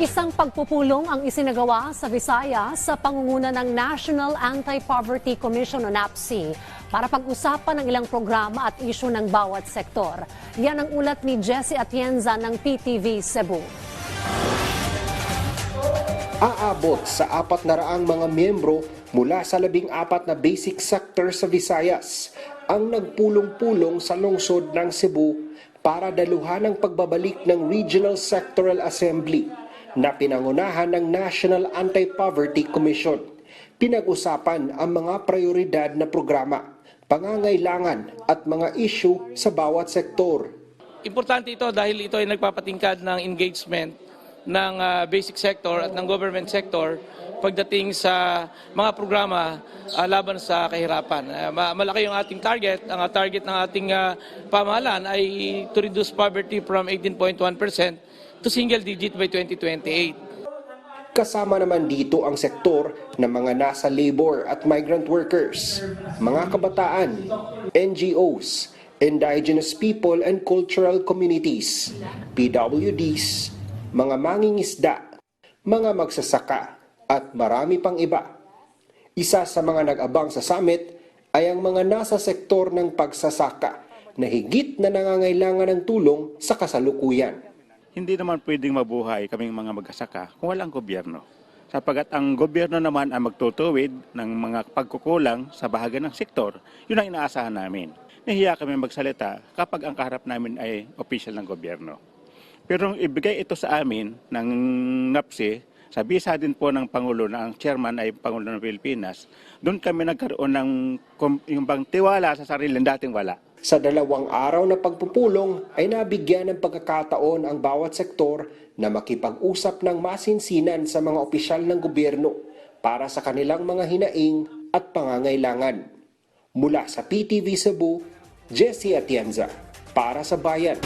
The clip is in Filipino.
Isang pagpupulong ang isinagawa sa Visaya sa pangunguna ng National Anti-Poverty Commission o NAPC para pag-usapan ng ilang programa at isyu ng bawat sektor. Yan ang ulat ni Jesse Atienza ng PTV Cebu. aabot sa apat na raang mga miyembro mula sa labing apat na basic sector sa Visayas ang nagpulong-pulong sa lungsod ng Cebu para daluhan ang pagbabalik ng Regional Sectoral Assembly na pinangunahan ng National Anti-Poverty Commission. Pinag-usapan ang mga prioridad na programa, pangangailangan at mga issue sa bawat sektor. Importante ito dahil ito ay nagpapatingkad ng engagement ng ah, basic sector at ng government sector pagdating sa mga programa ah, laban sa kahirapan. Ah, ma- malaki yung ating target. Ang target ng ating ah, pamahalaan ay to reduce poverty from 18.1% to single digit by 2028. Kasama naman dito ang sektor ng mga nasa labor at migrant workers, mga kabataan, NGOs, indigenous people and cultural communities, PWDs, mga mangingisda, mga magsasaka, at marami pang iba. Isa sa mga nag-abang sa summit ay ang mga nasa sektor ng pagsasaka na higit na nangangailangan ng tulong sa kasalukuyan. Hindi naman pwedeng mabuhay kaming mga magsasaka kung walang gobyerno. Sapagat ang gobyerno naman ang magtutuwid ng mga pagkukulang sa bahagi ng sektor, yun ang inaasahan namin. Nahiya kami magsalita kapag ang kaharap namin ay opisyal ng gobyerno. Pero ibigay ito sa amin ng NAPSI, sa bisa din po ng Pangulo na ang chairman ay Pangulo ng Pilipinas, doon kami nagkaroon ng yung bang tiwala sa sarili dating wala. Sa dalawang araw na pagpupulong ay nabigyan ng pagkakataon ang bawat sektor na makipag-usap ng masinsinan sa mga opisyal ng gobyerno para sa kanilang mga hinaing at pangangailangan. Mula sa PTV Cebu, Jesse Atienza para sa Bayan.